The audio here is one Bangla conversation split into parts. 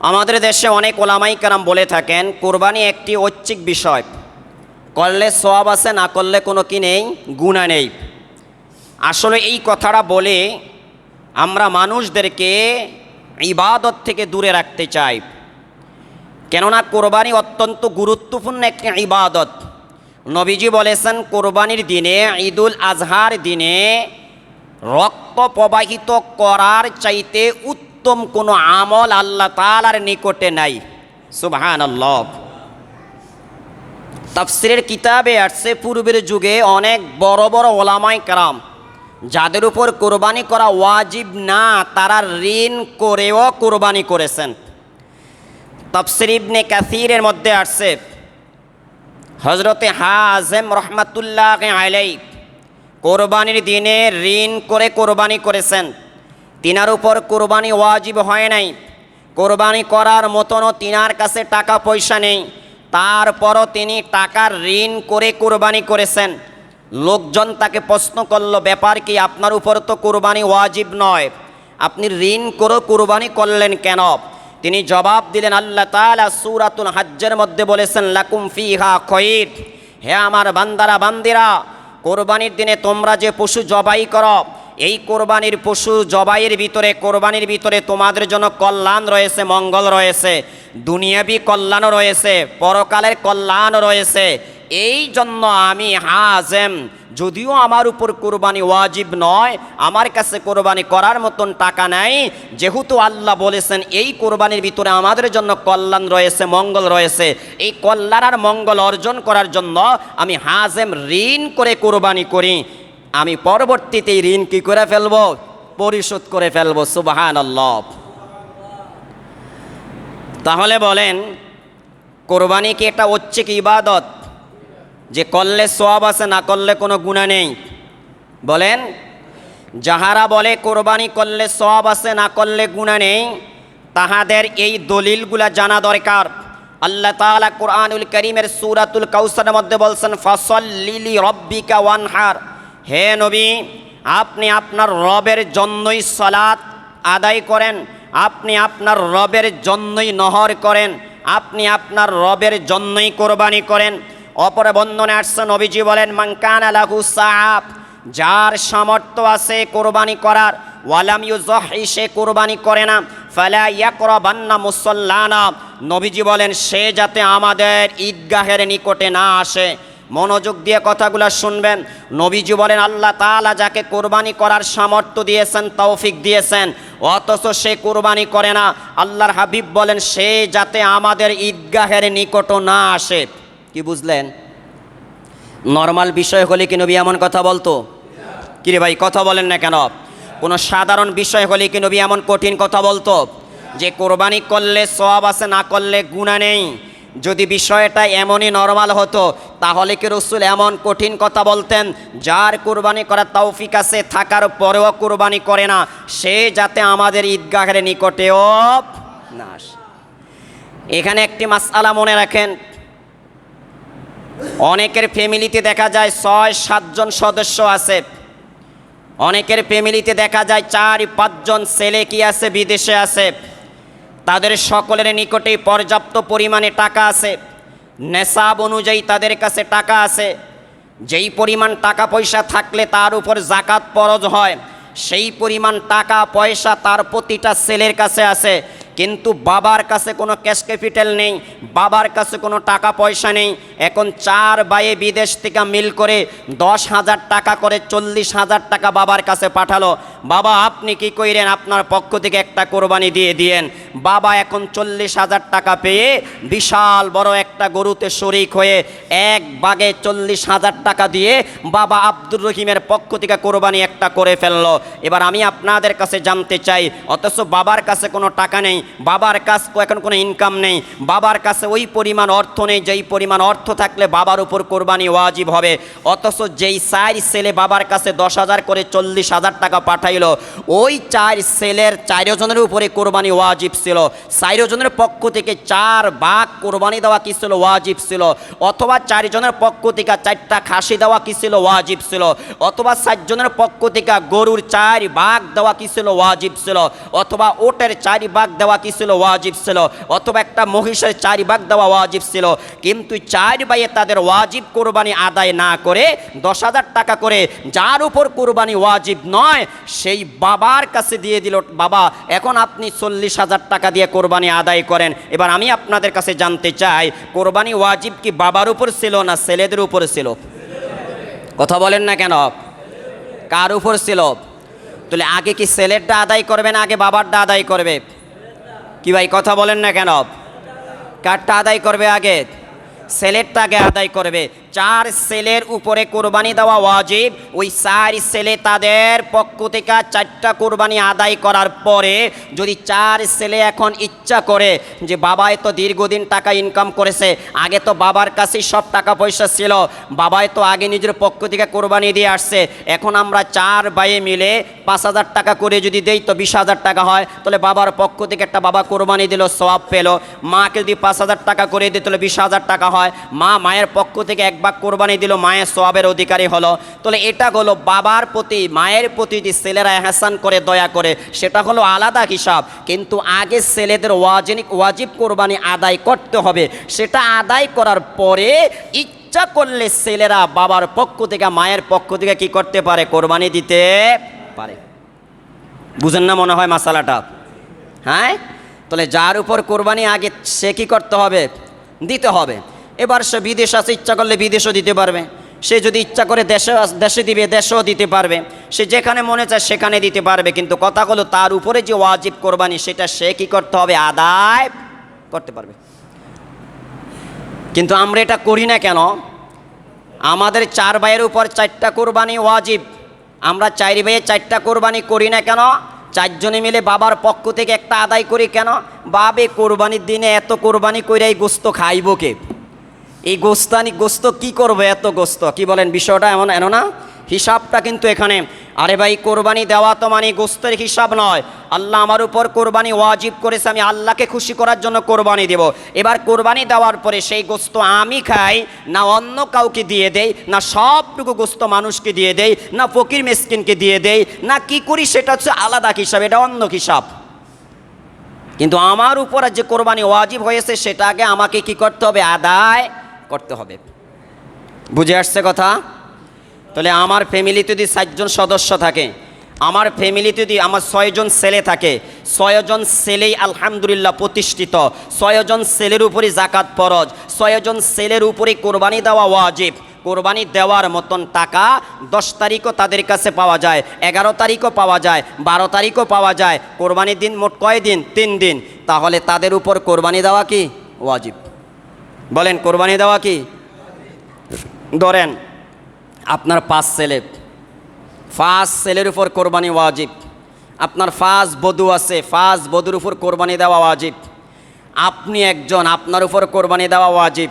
আমাদের দেশে অনেক ওলামাই কারাম বলে থাকেন, কোরবানি একটি ঐচ্ছিক বিষয়। করলে সব আছে, না করলে কোনো কি নেই গুণা নেই। আসলে এই কথাটা বলে আমরা মানুষদেরকে ইবাদত থেকে দূরে রাখতে চাই। কেননা কোরবানি অত্যন্ত গুরুত্বপূর্ণ একটি ইবাদত। নবীজি বলেছেন, কোরবানির দিনে, ঈদুল আজহার দিনে রক্ত প্রবাহিত করার চাইতে উত্তম কোনো আমল আল্লাহ তালার নিকটে নাই। সুবহান আল্লাহ তাফসিরের কিতাবে আসছে, পূর্বের যুগে অনেক বড় বড় ওলামাই কারাম যাদের উপর কোরবানি করা ওয়াজিব না, তারা ঋণ করেও কোরবানি করেছেন। তফসির ইবনে কাসিরের মধ্যে আসছে হজরতে হাজেম রহমাতুল্লাহ আলাই কোরবানির দিনে ঋণ করে কোরবানি করেছেন। তিনার উপর কোরবানি ওয়াজিব হয় নাই। কোরবানি করার মতনও তিনার কাছে টাকা পয়সা নেই। তারপরও তিনি টাকার ঋণ করে কোরবানি করেছেন। লোকজন তাকে প্রশ্ন করল, ব্যাপার কি, আপনার উপর তো কোরবানি ওয়াজিব নয়। আপনি ঋণ করে কোরবানি করলেন কেন? তিনি জবাব দিলেন, আল্লাহ তালা সুরাতুল হাজ্জের মধ্যে বলেছেন, লাকুম ফিহা খয়ির হে আমার বান্দারা, বান্দিরা, কোরবানির দিনে তোমরা যে পশু জবাই করো এই কোরবানির পশু জবাইয়ের ভিতরে, কোরবানির ভিতরে তোমাদের জন্য কল্যাণ রয়েছে, মঙ্গল রয়েছে, দুনিয়াবি কল্যাণও রয়েছে, পরকালের কল্যাণও রয়েছে। এই জন্য আমি হাজেম, যদিও আমার উপর কোরবানি ওয়াজিব নয়, আমার কাছে কোরবানি করার মতন টাকা নাই, যেহেতু আল্লাহ বলেছেন, এই কোরবানির ভিতরে আমাদের জন্য কল্যাণ রয়েছে, মঙ্গল রয়েছে। এই কল্যাণ আর মঙ্গল অর্জন করার জন্য আমি হাজেম ঋণ করে কোরবানি করি। আমি পরবর্তীতে ঋণ কি করে ফেলব? পরিশোধ করে ফেলব সুবাহান তাহলে বলেন, কোরবানি কি একটা কি ইবাদত? যে করলে সব আছে, না করলে কোনো গুণা নেই। বলেন, যাহারা বলে কোরবানি করলে সব আছে, না করলে গুণা নেই, তাহাদের এই দলিলগুলা জানা দরকার। আল্লাহ তাআলা কোরআনুল করিমের সুরাতুল কাউসারের মধ্যে বলছেন ফসল লিলি রব্বিকা ওয়ানহার। হে নবী, আপনি আপনার রবের জন্যই সলাৎ আদায় করেন, আপনি আপনার রবের জন্যই নহর করেন, আপনি আপনার রবের জন্যই কোরবানি করেন। অপর বন্ধনে আসছে, নবীজি বলেন মাঙ্কান আলাহু সাহাব যার সামর্থ্য আছে কোরবানি করার। ওয়ালাম ইউজহি সে কোরবানি করে না। ফালা ইয়াকরাবান্না মুসাল্লানা। নবীজি বলেন, সে যাতে আমাদের ঈদগাহের নিকটে না আসে মনোযোগ দিয়ে কথাগুলো শুনবেন। নবীজি বলেন, আল্লাহ তাআলা যাকে কোরবানি করার সামর্থ্য দিয়েছেন, তৌফিক দিয়েছেন, অথচ সে কোরবানি করে না। আল্লাহর হাবিব বলেন, সে যাতে আমাদের ঈদগাহের নিকট না আসে। কি বুঝলেন? নর্মাল বিষয় হলে কি নবী এমন কথা বলতো? কিরে ভাই, কথা বলেন না কেন? কোনো সাধারণ বিষয় হলে কি নবী এমন কঠিন কথা বলতো? যে কোরবানি করলে সব আছে, না করলে গুণা নেই। যদি বিষয়টা এমনই নর্মাল হতো, তাহলে কি রসুল এমন কঠিন কথা বলতেন? যার কোরবানি করার তৌফিক আছে, থাকার পরেও কোরবানি করে না। সে যাতে আমাদের ঈদগাহের নিকটেও না এখানে একটি মাসালা মনে রাখেন। অনেকের ফ্যামিলিতে দেখা যায় ছয়, সাতজন সদস্য আছে। অনেকের ফ্যামিলিতে দেখা যায় চার, পাঁচজন ছেলে কি আছে, বিদেশে আছে। তাদের সকলের নিকটে পর্যাপ্ত পরিমাণে টাকা আছে। নেশাব অনুযায়ী তাদের কাছে টাকা আছে। যেই পরিমাণ টাকা পয়সা থাকলে তার উপর জাকাত পরজ হয়, সেই পরিমাণ টাকা পয়সা তার প্রতিটা ছেলের কাছে আছে। কিন্তু বাবার কাছে কোনো ক্যাশ ক্যাপিটাল নেই, বাবার কাছে কোনো টাকা পয়সা নেই। এখন চার বাইয়ে বিদেশ থেকে মিল করে দশ হাজার টাকা করে চল্লিশ হাজার টাকা বাবার কাছে পাঠালো। বাবা, আপনি কি কইরেন আপনার পক্ষ থেকে একটা কোরবানি দিয়ে দিয়েন? বাবা এখন চল্লিশ হাজার টাকা পেয়ে বিশাল বড় একটা গরুতে শরিক হয়ে এক বাগে চল্লিশ হাজার টাকা দিয়ে বাবা আব্দুর রহিমের পক্ষ থেকে কোরবানি একটা করে ফেলল। এবার আমি আপনাদের কাছে জানতে চাই, অথচ বাবার কাছে কোনো টাকা নেই বাবার কাছে এখন কোনো ইনকাম নেই। বাবার কাছে ওই পরিমাণ অর্থ নেই, যেই পরিমাণ অর্থ থাকলে বাবার উপর কোরবানি ওয়াজিব হবে। অথচ যেই চার ছেলে বাবার কাছে দশ হাজার করে চল্লিশ হাজার টাকা পাঠাইলো, ওই চার ছেলের চারজনের উপরে কোরবানি ওয়াজিব ছিল। চারজনের পক্ষ থেকে চার বাঘ কোরবানি দেওয়া কি ছিল? ওয়াজিব ছিল। অথবা চারজনের পক্ষ থেকে চারটা খাসি দেওয়া কি ছিল? ওয়াজিব ছিল। অথবা চারজনের পক্ষ থেকে গরুর চার বাঘ দেওয়া কি ছিল? ওয়াজিব ছিল। অথবা ওটের চার বাঘ দেওয়া কি ছিল, ওয়াজিব ছিল। অথবা একটা মহিষের চার বাঘ দেওয়া ওয়াজিব ছিল। কিন্তু চার বাইয়ে তাদের ওয়াজিব কোরবানি আদায় না করে দশ হাজার টাকা করে যার উপর কোরবানি ওয়াজিব নয়, সেই বাবার কাছে দিয়ে দিল, বাবা, এখন আপনি চল্লিশ হাজার টাকা দিয়ে কোরবানি আদায় করেন। এবার আমি আপনাদের কাছে জানতে চাই, কোরবানি ওয়াজিব কি বাবার উপর ছিল না ছেলেদের উপর ছিল? কথা বলেন না কেন? কার উপর ছিল? তাহলে আগে কি ছেলেরটা আদায় করবে না আগে বাবারটা আদায় করবে? কি ভাই কথা বলেন না কেন? কারটা আদায় করবে আগে। ছেলেরটা আগে আদায় করবে। চার সেলের উপরে কোরবানি দেওয়া ওয়াজিব। ওই চার সেলে তাদের পক্ষ থেকে চারটা কোরবানি আদায় করার পরে যদি চার সেলে এখন ইচ্ছা করে যে বাবাই তো দীর্ঘদিন টাকা ইনকাম করেছে, আগে তো বাবার কাছেই সব টাকা পয়সা ছিল, বাবাই তো আগে নিজের পক্ষ থেকে কোরবানি দিয়ে আসছে, এখন আমরা চার বাইয়ে মিলে পাঁচ হাজার টাকা করে যদি দেই তো বিশ হাজার টাকা হয়, তাহলে বাবার পক্ষ থেকে একটা বাবা কোরবানি দিল, সওয়াব পেল। মাকে যদি পাঁচ হাজার টাকা করে দিই তাহলে বিশ হাজার টাকা হয়, মা মায়ের পক্ষ থেকে এক ভাগ কোরবানি দিল, মায়ের সোয়াবের অধিকারী হলো। তাহলে এটা হলো বাবার প্রতি, মায়ের প্রতি যে ছেলেরা এহসান করে, দয়া করে, সেটা হলো আলাদা হিসাব। কিন্তু আগে ছেলেদের ওয়াজিনিক ওয়াজিব কোরবানি আদায় করতে হবে। সেটা আদায় করার পরে ইচ্ছা করলে ছেলেরা বাবার পক্ষ থেকে, মায়ের পক্ষ থেকে কি করতে পারে? কোরবানি দিতে পারে। বুঝেন না মনে হয় মশালাটা হ্যাঁ? তাহলে যার উপর কোরবানি আগে সে কি করতে হবে? দিতে হবে। এবার সে বিদেশ আছে, ইচ্ছা করলে বিদেশও দিতে পারবে। সে যদি ইচ্ছা করে দেশে দেশে দিবে, দেশেও দিতে পারবে। সে যেখানে মনে চায় সেখানে দিতে পারবে। কিন্তু কথা হলো তার উপরে যে ওয়াজিব কোরবানি, সেটা সে কি করতে হবে? আদায় করতে পারবে। কিন্তু আমরা এটা করি না কেন? আমাদের চার ভাইয়ের উপর চারটা কোরবানি ওয়াজিব। আমরা চারি ভাইয়ের চারটা কোরবানি করি না কেন? চারজনে মিলে বাবার পক্ষ থেকে একটা আদায় করি কেন? বাবে কোরবানির দিনে এত কোরবানি করে এই গোস্ত খাইব কে? এই গোস্তানি গোস্ত কি করবে এত গোস্ত? কি বলেন, বিষয়টা এমন, এন না? হিসাবটা কিন্তু এখানে, আরে ভাই, কোরবানি দেওয়া তো মানে গোস্তের হিসাব নয়। আল্লাহ আমার উপর কোরবানি ওয়াজিব করেছে, আমি আল্লাহকে খুশি করার জন্য কোরবানি দেব। এবার কোরবানি দেওয়ার পরে সেই গোস্ত আমি খাই, না অন্য কাউকে দিয়ে দেই, না সবটুকু গোস্ত মানুষকে দিয়ে দেই, না ফকির মেসকিনকে দিয়ে দেই, না কি করি সেটা হচ্ছে আলাদা হিসাব, এটা অন্য হিসাব। কিন্তু আমার উপর যে কোরবানি ওয়াজিব হয়েছে, সেটা আগে আমাকে কি করতে হবে? আদায় করতে হবে। বুঝে আসছে কথা? তাহলে আমার ফ্যামিলিতে যদি সাতজন সদস্য থাকে, আমার ফ্যামিলিতে যদি আমার ছয়জন ছেলে থাকে, ছয়জন ছেলেই আলহামদুলিল্লাহ প্রতিষ্ঠিত, ছয়জন ছেলের উপরই জাকাত ফরজ, ছয়জন ছেলের উপরেই কোরবানি দেওয়া ওয়াজিব, কোরবানি দেওয়ার মতন টাকা দশ তারিখও তাদের কাছে পাওয়া যায়, এগারো তারিখও পাওয়া যায়, বারো তারিখও পাওয়া যায়, কোরবানির দিন মোট কয় দিন তিন দিন। তাহলে তাদের উপর কোরবানি দেওয়া কি? ওয়াজিব। বলেন, কোরবানি দেওয়া কি? ধরেন, আপনার পাঁচ ছেলে। ফার্স্ট ছেলের উপর কোরবানি ওয়াজিব। আপনার ফার্স্ট বধু আছে ফার্স্ট বধুর উপর কোরবানি দেওয়া ওয়াজিব। আপনি একজন, আপনার উপর কোরবানি দেওয়া ওয়াজিব।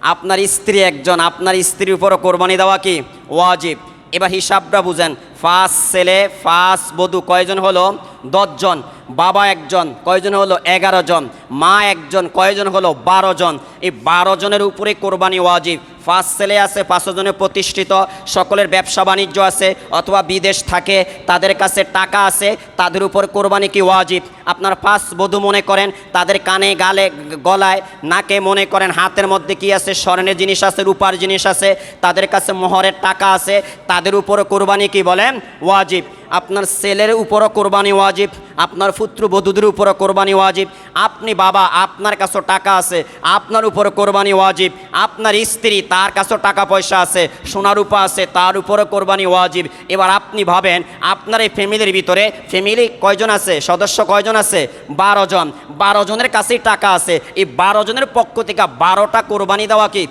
আপনার স্ত্রী একজন, আপনার স্ত্রীর উপর কোরবানি দেওয়া কি? ওয়াজিব। এবার হিসাবটা বুঝেন ফার্স্ট ছেলে ফার্স্ট বধূ কয়জন হলো? দশজন। বাবা একজন, কয়জন হলো? এগারো জন। মা একজন, কয়জন হলো? বারো জন। এই বারো জনের উপরে কোরবানি ওয়াজিব। ফার্স্ট ছেলে আছে পাঁচশো জনে প্রতিষ্ঠিত, সকলের ব্যবসা বাণিজ্য আছে, অথবা বিদেশ থাকে, তাদের কাছে টাকা আছে, তাদের উপর কোরবানি কি ওয়াজিব? আপনার ফার্স্ট বধূ মনে করেন, তাদের কানে, গালে, গলায়, নাকে মনে করেন, হাতের মধ্যে কি আছে? স্বর্ণের জিনিস আছে, রূপার জিনিস আছে, তাদের কাছে মোহরের টাকা আছে, তাদের উপর কোরবানি কি বলেন? ওয়াজিব। আপনার ছেলের উপরও কোরবানি ওয়াজিব, আপনার পুত্র বধূদের উপরও কোরবানি ওয়াজিব, আপনি বাবা, আপনার কাছেও টাকা আছে, আপনার উপর কোরবানি ওয়াজিব, আপনার স্ত্রী তার কাছেও টাকা পয়সা আছে সোনারূপা আছে, তার উপরও কোরবানি ওয়াজিব। এবার আপনি ভাবেন, আপনার এই ফ্যামিলির ভিতরে ফ্যামিলি কয়জন আছে? সদস্য কয়জন আছে? বারো জন। বারো জনের কাছেই টাকা আছে। এই বারো জনের পক্ষ থেকে বারোটা কোরবানি দেওয়া কি?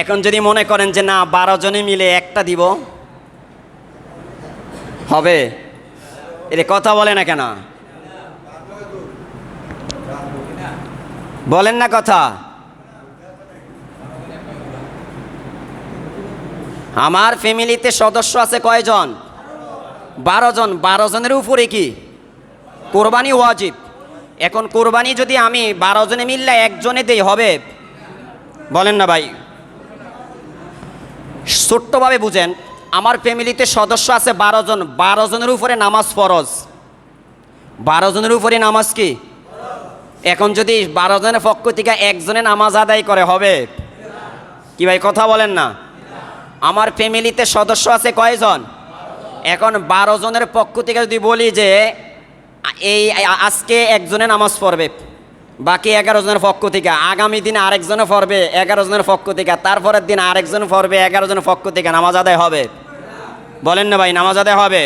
এখন যদি মনে করেন যে না, বারো জনে মিলে একটা দিব, হবে? এর কথা বলে না কেন? বলেন না কথা। আমার ফ্যামিলিতে সদস্য আছে কয়জন? বারো জন। বারো জনের উপরে কি? কোরবানি ওয়াজিব। এখন কোরবানি যদি আমি বারো জনে মিললে একজনে দেই, হবে? বলেন না ভাই। ছোট্টভাবে বুঝেন, আমার ফ্যামিলিতে সদস্য আছে বারো জন। বারো জনের উপরে নামাজ ফরজ। বারো জনের উপরে নামাজ কি? এখন যদি বারো জনের পক্ষ থেকে একজনে নামাজ আদায় করে, হবে? কি ভাই, কথা বলেন না। আমার ফ্যামিলিতে সদস্য আছে কয়জন? এখন বারো জনের পক্ষ থেকে যদি বলি যে, এই আজকে একজনে নামাজ পড়বে, বাকি এগারো জনের পক্ষ থেকে, আগামী দিনে আরেকজনে পড়বে, এগারো জনের পক্ষ থেকে, তারপরের দিন আরেকজন পড়বে, এগারো জনের পক্ষ থেকে নামাজ আদায় হবে। বলেন না ভাই, নামাজ আদায় হবে?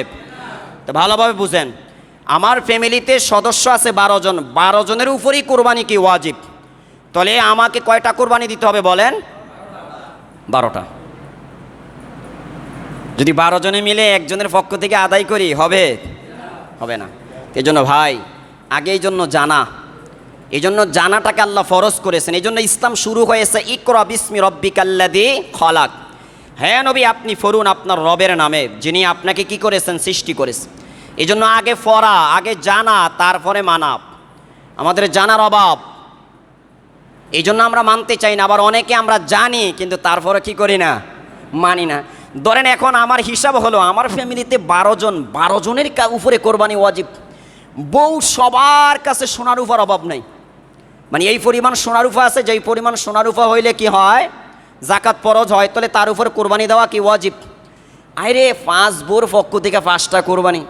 তো ভালোভাবে বুঝেন, আমার ফ্যামিলিতে সদস্য আছে বারো জন, বারো জনের উপরেই কোরবানি কি ওয়াজিব? তাহলে আমাকে কয়টা কোরবানি দিতে হবে বলেন? বারোটা। যদি বারো জনে মিলে একজনের পক্ষ থেকে আদায় করি, হবে? হবে না। এই জন্য ভাই, আগে এই জন্য জানা। এই জন্য জানাটাকে আল্লাহ ফরজ করেছেন। এই জন্য ইসলাম শুরু হয়েছে, ইকরা বিস্মি রব্বিকাল্লাদি খলাক। হ্যাঁ নবী, আপনি ফরুন আপনার রবের নামে, যিনি আপনাকে কি করেছেন? সৃষ্টি করেছেন। এই জন্য আগে ফরা, আগে জানা, তারপরে মানা। আমাদের জানার অভাব। এই জন্য আমরা মানতে চাই না। আবার অনেকে আমরা জানি, কিন্তু তারপরে কি করি না? মানি না। ধরেন এখন আমার হিসাব হলো, আমার ফ্যামিলিতে বারো জন, বারো জনের উপরে কোরবানি ওয়াজিব। বউ সবার কাছে সোনার উপর অভাব নেই। মানে এই পরিমাণ সোনারুফা আছে, যেই পরিমাণ সোনারুফা হইলে কি হয়, জাকাত পরজ হয়, তাহলে তার উপর কোরবানি দেওয়া কি ওয়াজিব? আরে পাঁচ বোর পক্ষ থেকে পাঁচটা কোরবানি।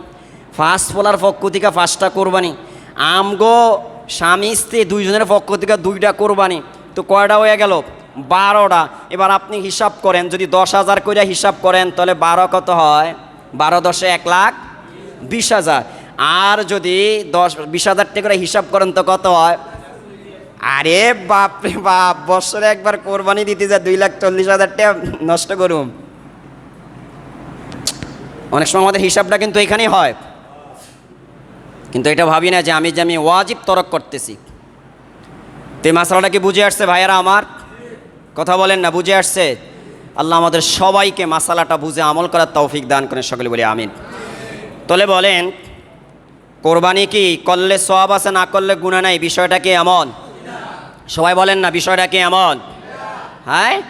ফাঁস পোলার পক্ষ থেকে পাঁচটা কোরবানি। আমগো স্বামী স্ত্রী দুইজনের পক্ষ থেকে দুইটা কোরবানি। তো কয়টা হয়ে গেল? বারোটা। এবার আপনি হিসাব করেন, যদি দশ হাজার করে হিসাব করেন, তাহলে বারো কত হয়? বারো দশে এক লাখ বিশ হাজার। আর যদি দশ, বিশ হাজার করে হিসাব করেন, তো কত হয়? আরে বাপরে বাপ, বছরে একবার কোরবানি দিতে যা দুই লাখ চল্লিশ হাজার টাকা, নষ্ট করুম। অনেক সময় আমাদের হিসাবটা কিন্তু এখানেই হয়। কিন্তু এটা ভাবি না যে আমি যে আমি ওয়াজিব তরক করতেছি। তো এই মাসালাটা কি বুঝে আসছে ভাইয়ারা আমার? কথা বলেন না, বুঝে আসছে? আল্লাহ আমাদের সবাইকে মাসালাটা বুঝে আমল করার তৌফিক দান করেন, সকলে বলি আমিন। তলে বলেন, কোরবানি কি করলে সব আছে, না করলে গুণা নাই? বিষয়টা কি এমন? সবাই বলেন না, বিষয়টা কি এমন? হ্যাঁ?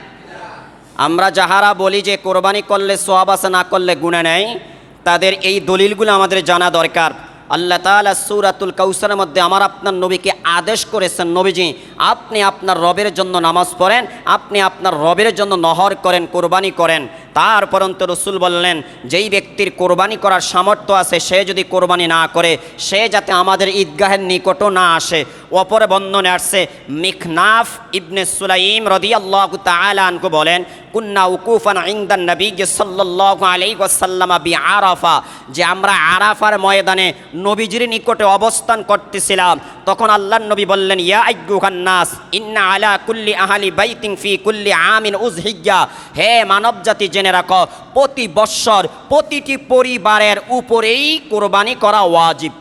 আমরা যাহারা বলি যে কোরবানি করলে সোয়াব আছে, না করলে গুণা নেই, তাদের এই দলিলগুলো আমাদের জানা দরকার। আল্লাহ তালা সুরাতুল কাউসারের মধ্যে আমার আপনার নবীকে আদেশ করেছেন, নবীজি, আপনি আপনার রবের জন্য নামাজ পড়েন, আপনি আপনার রবের জন্য নহর করেন, কোরবানি করেন। তারপরন্ত রসুল বললেন, যেই ব্যক্তির কোরবানি করার সামর্থ্য আছে, সে যদি কোরবানি না করে, সে যাতে আমাদের ঈদগাহের নিকটও না আসে। অপরে বন্ধনে আসছে, মিখনাফ ইবনে সুলাইম রদিয়াল্লাহ তালানকু বলেন, কুন্না উকুফান ইংদান নবী সাল্লাল্লাহু আলাইহি ওয়াসাল্লামা বি আরাফা যে আমরা আরাফার ময়দানে নবীজির নিকটে অবস্থান করতেছিলাম, তখন আল্লাহ নবী বললেন, ইয়া আইয়ুহান নাস, ইন্না আলা কুল্লি আহলি বাইতিং ফি কুল্লি আমিন উজহিজ্জা হে মানব জাতি জেনে রাখো, প্রতি বৎসর প্রতিটি পরিবারের উপরেই কোরবানি করা ওয়াজিব।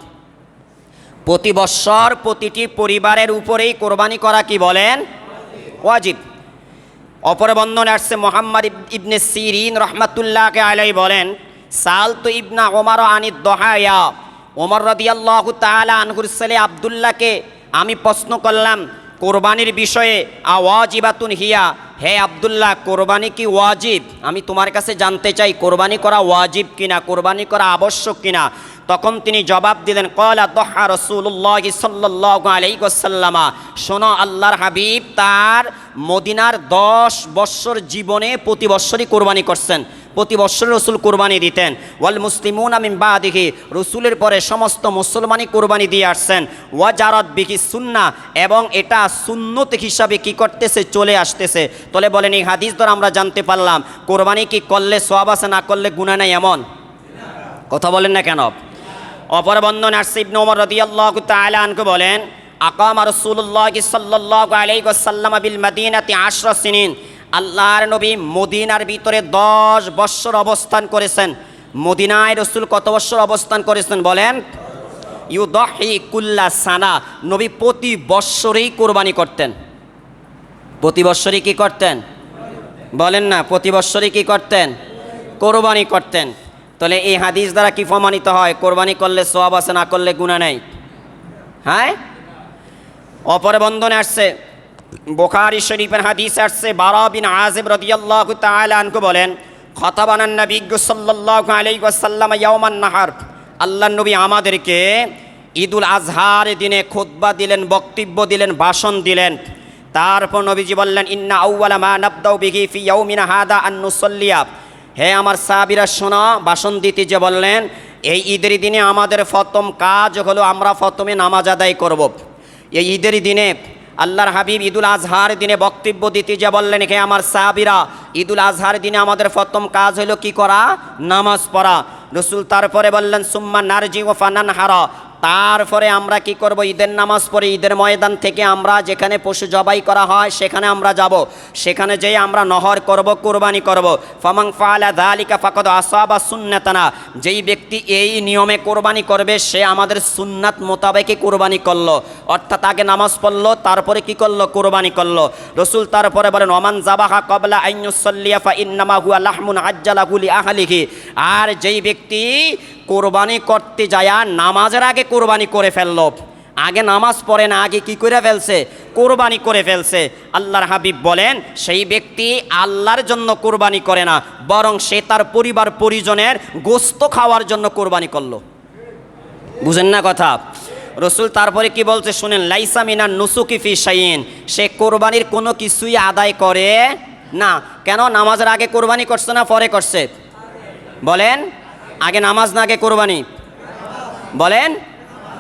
প্রতি বৎসর প্রতিটি পরিবারের উপরেই কোরবানি করা কি বলেন? ওয়াজিব। অপরে বন্ধনে আসছে মোহাম্মদ ইবনে সিরিন রহমাতুল্লাহকে আলাই বলেন সাল তো ইবনা ওমর আনি দহায়া। ওমর রদিয়াল্লাহ তালা আনহুর ছেলে আবদুল্লাহকে আমি প্রশ্ন করলাম কোরবানির বিষয়ে আওয়াজিবাতুন হিয়া, হে আবদুল্লাহ, কোরবানি কি ওয়াজিব? আমি তোমার কাছে জানতে চাই, কোরবানি করা ওয়াজিব কিনা, কোরবানি করা আবশ্যক কিনা? তখন তিনি জবাব দিলেন কলা দহা রসুল্লাহ সাল্লাহ আলাইসাল্লামা শোনো, আল্লাহর হাবিব তার মদিনার দশ বৎসর জীবনে প্রতি বৎসরই কোরবানি করছেন। প্রতি বৎসর রসুল কোরবানি দিতেন। ওয়াল মুসলিমুন আমিন বা দেখি রসুলের পরে সমস্ত মুসলমানই কোরবানি দিয়ে আসছেন। ওয়া ওয়াজারত বিহি সুন্না, এবং এটা সুন্নত হিসাবে কি করতেছে, চলে আসতেছে। তলে বলেন, এই হাদিস ধর আমরা জানতে পারলাম, কোরবানি কি করলে সব আছে, না করলে গুণা নাই, এমন? কথা বলেন না কেন? অপর বন্ধন আসছে ইবনে ওমর রাদিয়াল্লাহু তাআলা বলেন, আকামা রাসূলুল্লাহ সাল্লাল্লাহু আলাইহি ওয়াসাল্লাম বিল মাদিনাতি 10 সিনিন। আল্লাহর নবী মদিনার ভিতরে 10 বৎসর অবস্থান করেছেন। মদিনায় রসুল কত বৎসর অবস্থান করেছেন বলেন? ইউদহি কুল্লা সানা। নবী প্রতি বৎসরেই কোরবানি করতেন। প্রতি বৎসরই কি করতেন? বলেন না, প্রতি বৎসরই কি করতেন? কোরবানি করতেন। তাহলে এই হাদিস দ্বারা কি প্রমাণিত হয়? কোরবানি করলে সোয়াব আছে, না করলে গুণা নেই? হ্যাঁ? অপর বন্ধনে আসছে বোখারি শরীফের হাদিস আসছে, বারা বিন আযিব রদিয়াল্লাহ আনহু বলেন খতাবানান নবী সাল্লাল্লাহু আলাইহি ওয়াসাল্লাম ইয়াওমান নাহার। আল্লাহর নবী আমাদেরকে ঈদুল আজহার দিনে খুতবা দিলেন, বক্তব্য দিলেন, ভাষণ দিলেন। তারপর নবীজি বললেন, ইন্না আউওয়ালা মা নাবদাউ বিহি ফি ইয়াউমিনা হাদা আন নুসাল্লিয়া। হে আমার সাহাবীরা, শোনা, ভাষণ দিতে যে বললেন, এই ঈদের দিনে আমাদের প্রথম কাজ হলো আমরা প্রথমে নামাজ আদায় করব। এই ঈদের দিনে আল্লাহর হাবিব ঈদুল আজহার দিনে বক্তব্য দিতে যে বললেন, হে আমার সাহাবিরা, ঈদুল আজহার দিনে আমাদের প্রথম কাজ হলো কি করা? নামাজ পড়া। রসুল তারপরে বললেন, সুম্মা নারজি ও ফানান হারা তারপরে আমরা কি করব? ঈদের নামাজ পড়ে ঈদের ময়দান থেকে আমরা যেখানে পশু জবাই করা হয়, সেখানে আমরা যাব। সেখানে যেয়ে আমরা নহর করব, কোরবানি করব। ফামাং ফালা দালিকা ফাকদ আসাবা সুন্নাতানা। যেই ব্যক্তি এই নিয়মে কোরবানি করবে, সে আমাদের সুন্নাত মোতাবেকই কোরবানি করল। অর্থাৎ আগে নামাজ পড়ল, তারপরে কি করল? কোরবানি করল। রসুল তারপরে বলেন, ওমান জাবাহা কবলা আইনুসল্লিয়া ফা ইন্নামা হুয়া লাহমুন আজ্জালা গুলি আহালিহি আর যেই ব্যক্তি কোরবানি করতে যায়া নামাজের আগে কোরবানি করে ফেলল। আগে নামাজ পড়ে না, আগে কি করে ফেলছে? কোরবানি করে ফেলছে। আল্লাহর হাবিব বলেন, সেই ব্যক্তি আল্লাহর জন্য কোরবানি করে না, বরং সে তার পরিবার পরিজনের গোস্ত খাওয়ার জন্য কোরবানি করল। বুঝেন না কথা? রসুল তারপরে কি বলছে শুনেন, লাইসা মিনার নুসুকি ফি শাইন সে কোরবানির কোনো কিছুই আদায় করে না। কেন? নামাজের আগে কোরবানি করছে না, পরে করছে? বলেন আগে নামাজ না, আগে কোরবানি। বলেন?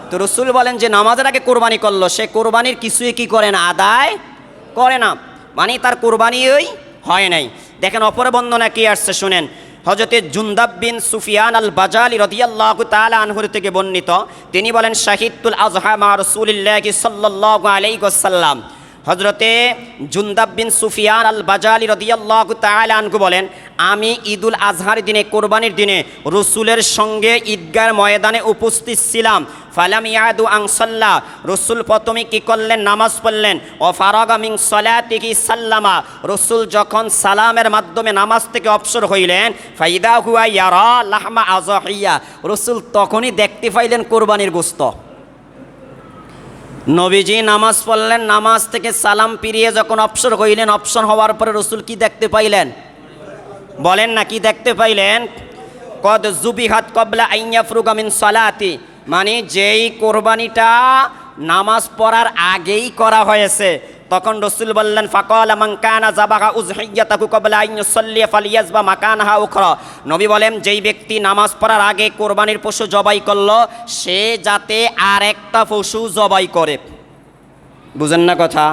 তো রসুল বলেন যে নামাজের আগে কোরবানি করল, সে কোরবানির কিছুই কি করে না, আদায় করে না। মানে তার কোরবানিই হয় নাই। দেখেন, অপর বন্দনা কি আসছে, শুনেন। হজরতে জুন্দাব বিন সুফিয়ান আল বাজালি রদিয়াল্লাহ তালা আনহুর থেকে বর্ণিত। তিনি বলেন শাহিদুল আজহা মা রসুলিল্লাহ সাল্লাহ আলাইসাল্লাম হজরতে জুন্দাব বিন সুফিয়ান আল বাজালি রদিয়াল্লাহ আনহু বলেন, আমি ঈদুল আজহার দিনে, কোরবানির দিনে রসুলের সঙ্গে ঈদগার ময়দানে উপস্থিত ছিলাম। ফালাম ইয়াদু আংসাল্লাহ রসুল প্রথমে কি করলেন? নামাজ পড়লেন। ও ফারাগামিং সলাতিহি সাল্লামা। রসুল যখন সালামের মাধ্যমে নামাজ থেকে অবসর হইলেন, ফাইদা হুয়া ইয়ারা লাহমা আজহিয়া রসুল তখনই দেখতে পাইলেন কোরবানির গোস্ত নবীজি নামাজ পড়লেন, নামাজ থেকে সালাম পিরিয়ে যখন অপসর হইলেন অপসর হওয়ার পরে রসুল কি দেখতে পাইলেন? বলেন না, কি দেখতে পাইলেন? কদ জুবিহাত কবলা আইয়া ফ্রুগামিন সালাতি মানে যেই কোরবানিটা নামাজ পড়ার আগেই করা হয়েছে তখন রসুল বললেন, ফাকল মাংকানা জাবাহা উজহিয়াতাকু কবলা আইয়ুসাল্লি ফালিয়াজবা মাকানহা উখরা। নবী বলেন, যেই ব্যক্তি নামাজ পড়ার আগে কোরবানির পশু জবাই করল, সে যাতে আর একটা পশু জবাই করে। বুঝেন না কথা?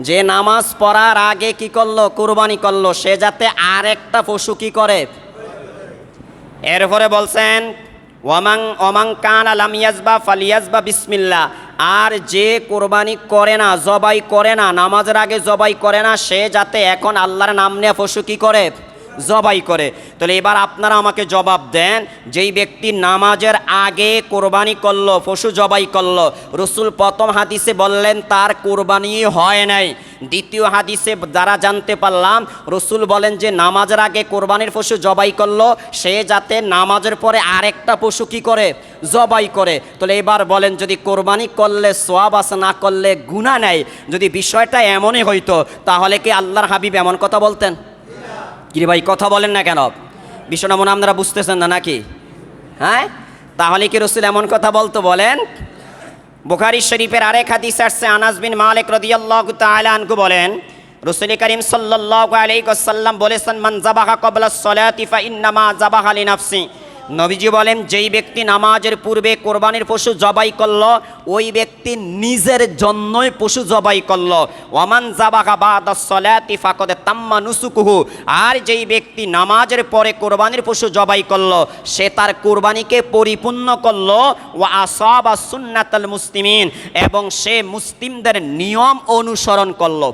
যে নামাজ পড়ার আগে কি করল, কোরবানি করল, সে যাতে আর একটা পশু কি করে? এরপরে বলছেন ওয়ামাং ওমাং কান আলাম ইয়াজবা ফালিয়াজবা বিসমিল্লা আর যে কোরবানি করে না, জবাই করে না, নামাজের আগে জবাই করে না, সে যাতে এখন আল্লাহর নাম নিয়ে পশু কি করে। জবাই করে। তাহলে এবার আপনারা আমাকে জবাব দেন, যেই ব্যক্তি নামাজের আগে কোরবানি করল, পশু জবাই করল, রসুল প্রথম হাদিসে বললেন, তার কোরবানি হয় নাই। দ্বিতীয় হাদিসে দ্বারা জানতে পারলাম, রসুল বলেন যে নামাজের আগে কোরবানির পশু জবাই করল, সে যাতে নামাজের পরে আরেকটা পশু কি করে? জবাই করে। তাহলে এবার বলেন, যদি কোরবানি করলে, সোয়াব আছে, না করলে গুণা নেয় যদি বিষয়টা এমনই হইতো, তাহলে কি আল্লাহর হাবিব এমন কথা বলতেন? কিরে ভাই, কথা বলেন না কেন? বিষয়টা মনে আপনারা বুঝতেছেন না নাকি? হ্যাঁ? তাহলে কি রসুল এমন কথা বলতো বলেন? বুখারি শরীফের আরেক হাদিস আসছে, আনাস বিন মালিক রাদিয়াল্লাহু তাআলা আনহু বলেন, রসুল করিম সাল্লাল্লাহু আলাইহি ওয়াসাল্লাম বলেছেন, মান যাবাহা ক্বাবলা সলাতি ফা ইন্নামা যাবাহা লিনাফসি নবীজি বলেন, যেই ব্যক্তি নামাজের পূর্বে কোরবানির পশু জবাই করল, ওই ব্যক্তি নিজের জন্যই পশু জবাই করল। সলাতি ফাকদে তাম্মা নুসুকুহু। আর যেই ব্যক্তি নামাজের পরে কোরবানির পশু জবাই করল, সে তার কোরবানিকে পরিপূর্ণ করল ও আসাবা সুন্নাতাল মুসলিমিন। এবং সে মুসলিমদের নিয়ম অনুসরণ করল।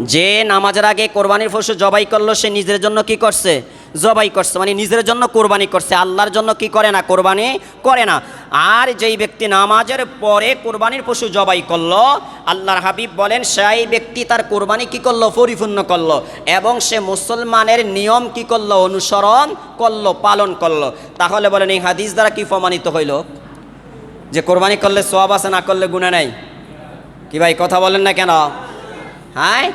যে নামাজের আগে কোরবানির পশু জবাই করল, সে নিজের জন্য কি করছে? জবাই করছে মানে নিজের জন্য কোরবানি করছে। আল্লাহর জন্য কি করে না? কোরবানি করে না। আর যেই ব্যক্তি নামাজের পরে কোরবানির পশু জবাই করল, আল্লাহর হাবিব বলেন, সেই ব্যক্তি তার কোরবানি কি করল? পরিপূর্ণ করল। এবং সে মুসলমানের নিয়ম কি করল? অনুসরণ করল, পালন করল। তাহলে বলেন, এই হাদিস দ্বারা কি প্রমাণিত হইল? যে কোরবানি করলে সোয়াব আছে, না করলে গুণা নাই? কি ভাই, কথা বলেন না কেন? হ্যাঁ!